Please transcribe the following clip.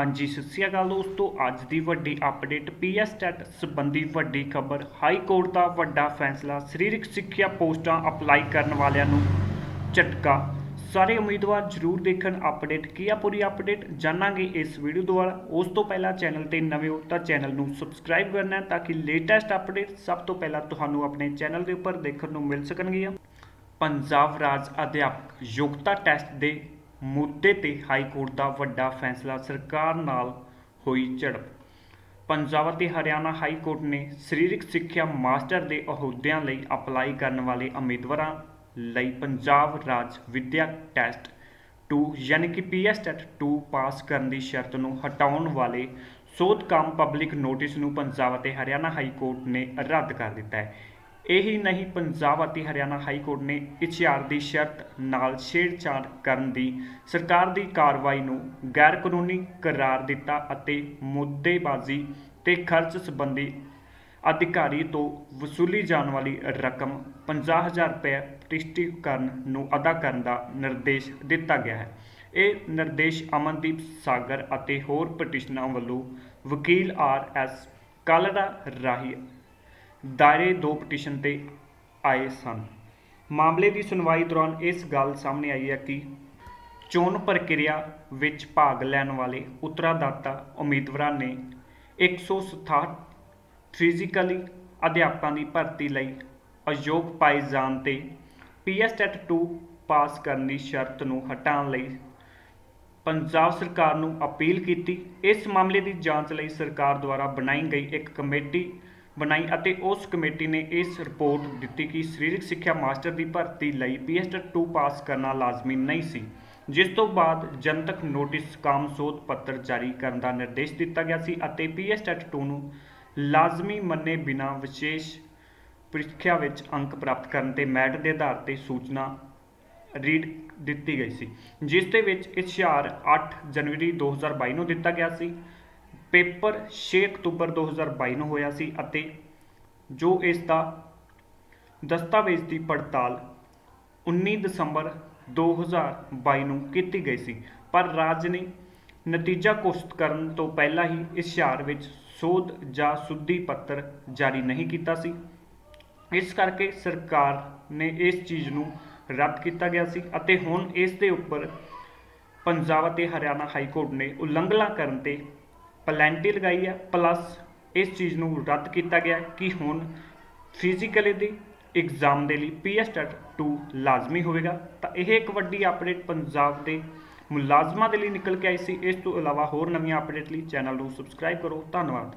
ਹਾਂਜੀ, ਸਤਿ ਸ਼੍ਰੀ ਅਕਾਲ ਦੋਸਤੋ। ਅੱਜ ਦੀ ਵੱਡੀ ਅਪਡੇਟ ਪੀਐਸ ਟੈਟ ਸੰਬੰਧੀ ਵੱਡੀ ਖਬਰ। ਹਾਈ ਕੋਰਟ ਦਾ ਵੱਡਾ ਫੈਸਲਾ, ਸਰੀਰਕ ਸਿੱਖਿਆ ਪੋਸਟਾਂ ਅਪਲਾਈ ਕਰਨ ਵਾਲਿਆਂ ਨੂੰ ਝਟਕਾ। ਸਾਰੇ ਉਮੀਦਵਾਰ ਜਰੂਰ ਦੇਖਣ ਅਪਡੇਟ ਕੀ ਆ ਪੂਰੀ ਅਪਡੇਟ ਜਾਣਾਂਗੇ ਇਸ ਵੀਡੀਓ ਦੁਆਰਾ। ਉਸ ਤੋਂ ਪਹਿਲਾਂ ਚੈਨਲ ਤੇ ਨਵੇਂ ਹੋ ਤਾਂ ਚੈਨਲ ਨੂੰ ਸਬਸਕ੍ਰਾਈਬ ਕਰਨਾ ਤਾਂ ਕਿ ਲੇਟੈਸਟ ਅਪਡੇਟ ਸਭ ਤੋਂ ਪਹਿਲਾਂ ਤੁਹਾਨੂੰ ਆਪਣੇ ਚੈਨਲ ਦੇ ਉੱਪਰ ਦੇਖਣ ਨੂੰ ਮਿਲ ਸਕਣਗੀਆਂ। ਪੰਜਾਬ ਰਾਜ ਅਧਿਆਪਕ ਯੋਗਤਾ ਟੈਸਟ ਦੇ ਮੁੱਦੇ ਤੇ ਹਾਈ ਕੋਰਟ ਦਾ ਵੱਡਾ ਫੈਸਲਾ ਸਰਕਾਰ ਨਾਲ ਹੋਈ ਝੜਪ। ਪੰਜਾਬ ਅਤੇ ਹਰਿਆਣਾ ਹਾਈ ਕੋਰਟ ਨੇ ਸਰੀਰਕ ਸਿੱਖਿਆ ਮਾਸਟਰ ਦੇ ਅਹੁਦਿਆਂ ਲਈ ਅਪਲਾਈ ਕਰਨ ਵਾਲੇ ਉਮੀਦਵਾਰਾਂ ਲਈ ਪੰਜਾਬ ਰਾਜ ਵਿੱਦਿਆ ਟੈਸਟ 2 ਯਾਨੀ ਕਿ ਪੀਐਸ ਟੈਟ 2 ਪਾਸ ਕਰਨ ਦੀ ਸ਼ਰਤ ਨੂੰ ਹਟਾਉਣ ਵਾਲੇ ਸੋਧ ਕੰਮ ਪਬਲਿਕ ਨੋਟਿਸ ਨੂੰ ਪੰਜਾਬ ਅਤੇ ਹਰਿਆਣਾ ਹਾਈ ਕੋਰਟ ਨੇ ਰੱਦ ਕਰ ਦਿੱਤਾ ਹੈ। ਇਹੀ ਨਹੀਂ, ਪੰਜਾਬ ਅਤੇ ਹਰਿਆਣਾ ਹਾਈ ਕੋਰਟ ਨੇ ਇਸ਼ਤਿਹਾਰ ਦੀ ਸ਼ਰਤ ਨਾਲ ਛੇੜਛਾੜ ਕਰਨ ਦੀ ਸਰਕਾਰ ਦੀ ਕਾਰਵਾਈ ਨੂੰ ਗੈਰ ਕਾਨੂੰਨੀ ਕਰਾਰ ਦਿੱਤਾ ਅਤੇ ਮੁੱਦੇਬਾਜ਼ੀ ਤੇ ਖਰਚ ਸੰਬੰਧੀ ਅਧਿਕਾਰੀ ਤੋਂ ਵਸੂਲੀ ਜਾਣ ਵਾਲੀ ਰਕਮ 50000 ਰੁਪਏ ਪ੍ਰਿਸ਼ਟੀਕਰਨ ਨੂੰ ਅਦਾ ਕਰਨ ਦਾ ਨਿਰਦੇਸ਼ ਦਿੱਤਾ ਗਿਆ ਹੈ। ਇਹ ਨਿਰਦੇਸ਼ ਅਮਨਦੀਪ ਸਾਗਰ ਅਤੇ ਹੋਰ ਪਟੀਸ਼ਨਰਾਂ ਵੱਲੋਂ ਵਕੀਲ ਆਰ ਐਸ ਕਾਲੜਾ ਰਾਹੀਂ ਦਾਇਰੇ ਦੋ ਪਟੀਸ਼ਨ ਤੇ ਆਏ ਸਨ। ਮਾਮਲੇ ਦੀ ਸੁਣਵਾਈ ਦੌਰਾਨ ਇਸ ਗੱਲ ਸਾਹਮਣੇ ਆਈ ਹੈ ਕਿ ਚੋਣ ਪ੍ਰਕਿਰਿਆ ਵਿੱਚ ਭਾਗ ਲੈਣ ਵਾਲੇ ਉਤਰਾਦਾਤਾ ਉਮੀਦਵਾਰਾਂ ਨੇ 167 ਫਿਜ਼ੀਕਲੀ ਅਧਿਆਪਕਾਂ ਦੀ ਭਰਤੀ ਲਈ ਅਯੋਗ ਪਾਏ ਜਾਣ ਤੇ ਪੀਐਸ ਟੈਟ 2 ਪਾਸ ਕਰਨ ਦੀ ਸ਼ਰਤ ਨੂੰ ਹਟਾਉਣ ਲਈ ਪੰਜਾਬ ਸਰਕਾਰ ਨੂੰ ਅਪੀਲ ਕੀਤੀ। ਇਸ ਮਾਮਲੇ ਦੀ ਜਾਂਚ ਲਈ ਸਰਕਾਰ ਦੁਆਰਾ ਬਣਾਈ ਗਈ ਇੱਕ ਕਮੇਟੀ ਬਣਾਈ ਅਤੇ ਉਸ ਕਮੇਟੀ ਨੇ ਇਸ ਰਿਪੋਰਟ ਦਿੱਤੀ ਕਿ ਸਰੀਰਕ ਸਿੱਖਿਆ ਮਾਸਟਰ ਦੀ ਭਰਤੀ ਲਈ ਪੀਐਸਟੈਟ 2 ਪਾਸ ਕਰਨਾ ਲਾਜ਼ਮੀ ਨਹੀਂ ਸੀ, ਜਿਸ ਤੋਂ ਬਾਅਦ ਜਨਤਕ ਨੋਟਿਸ ਕਾਮ ਸੋਧ ਪੱਤਰ ਜਾਰੀ ਕਰਨ ਦਾ ਨਿਰਦੇਸ਼ ਦਿੱਤਾ ਗਿਆ ਸੀ ਅਤੇ ਪੀਐਸਟੈਟ 2 ਨੂੰ ਲਾਜ਼ਮੀ ਮੰਨੇ ਬਿਨਾ ਵਿਸ਼ੇਸ਼ ਪ੍ਰੀਖਿਆ ਵਿੱਚ ਅੰਕ ਪ੍ਰਾਪਤ ਕਰਨ ਤੇ ਮੈਟ ਦੇ ਆਧਾਰ ਤੇ ਸੂਚਨਾ ਰੀਡ ਦਿੱਤੀ ਗਈ ਸੀ, ਜਿਸ ਦੇ ਵਿੱਚ ਇਸ਼ਤਿਹਾਰ 8 ਜਨਵਰੀ 2022 ਨੂੰ ਦਿੱਤਾ ਗਿਆ ਸੀ। ਪੇਪਰ 6 ਅਕਤੂਬਰ 2022 ਨੂੰ ਹੋਇਆ ਸੀ ਅਤੇ ਜੋ ਇਸ ਦਾ ਦਸਤਾਵੇਜ਼ ਦੀ ਪੜਤਾਲ 19 ਦਸੰਬਰ 2022 ਨੂੰ ਕੀਤੀ ਗਈ ਸੀ। ਪਰ ਰਾਜ ਨੇ ਨਤੀਜਾ ਘੋਸ਼ਿਤ ਕਰਨ ਤੋਂ ਪਹਿਲਾਂ ਹੀ ਇਸ਼ਤਿਹਾਰ ਵਿੱਚ ਸੋਧ ਜਾਂ ਸੁੱਧੀ ਪੱਤਰ ਜਾਰੀ ਨਹੀਂ ਕੀਤਾ ਸੀ। ਇਸ ਕਰਕੇ ਸਰਕਾਰ ਨੇ ਇਸ ਚੀਜ਼ ਨੂੰ ਰੱਦ ਕੀਤਾ ਗਿਆ ਸੀ ਅਤੇ ਹੁਣ ਇਸ ਦੇ ਉੱਪਰ ਪੰਜਾਬ ਅਤੇ ਹਰਿਆਣਾ ਹਾਈ ਕੋਰਟ ਨੇ ਉਲੰਘਣਾ ਕਰਨ ਤੇ ਪਲੈਂਟੀ ਲਗਾਈ ਹੈ ਪਲੱਸ ਇਸ ਚੀਜ਼ ਨੂੰ ਰੱਦ ਕੀਤਾ ਗਿਆ ਕਿ ਹੁਣ ਫਿਜ਼ੀਕਲੀ ਦੀ ਐਗਜ਼ਾਮ ਦੇ ਲਈ ਪੀਐਸ ਟੈਟ 2 ਲਾਜ਼ਮੀ ਹੋਵੇਗਾ। ਤਾਂ ਇਹ ਇੱਕ ਵੱਡੀ ਅਪਡੇਟ ਪੰਜਾਬ ਦੇ ਮੁਲਾਜ਼ਮਾਂ ਦੇ ਲਈ ਨਿਕਲ ਕੇ ਆਈ ਸੀ। ਇਸ ਤੋਂ ਇਲਾਵਾ ਹੋਰ ਨਵੀਆਂ ਅਪਡੇਟ ਲਈ ਚੈਨਲ ਨੂੰ ਸਬਸਕ੍ਰਾਈਬ ਕਰੋ। ਧੰਨਵਾਦ।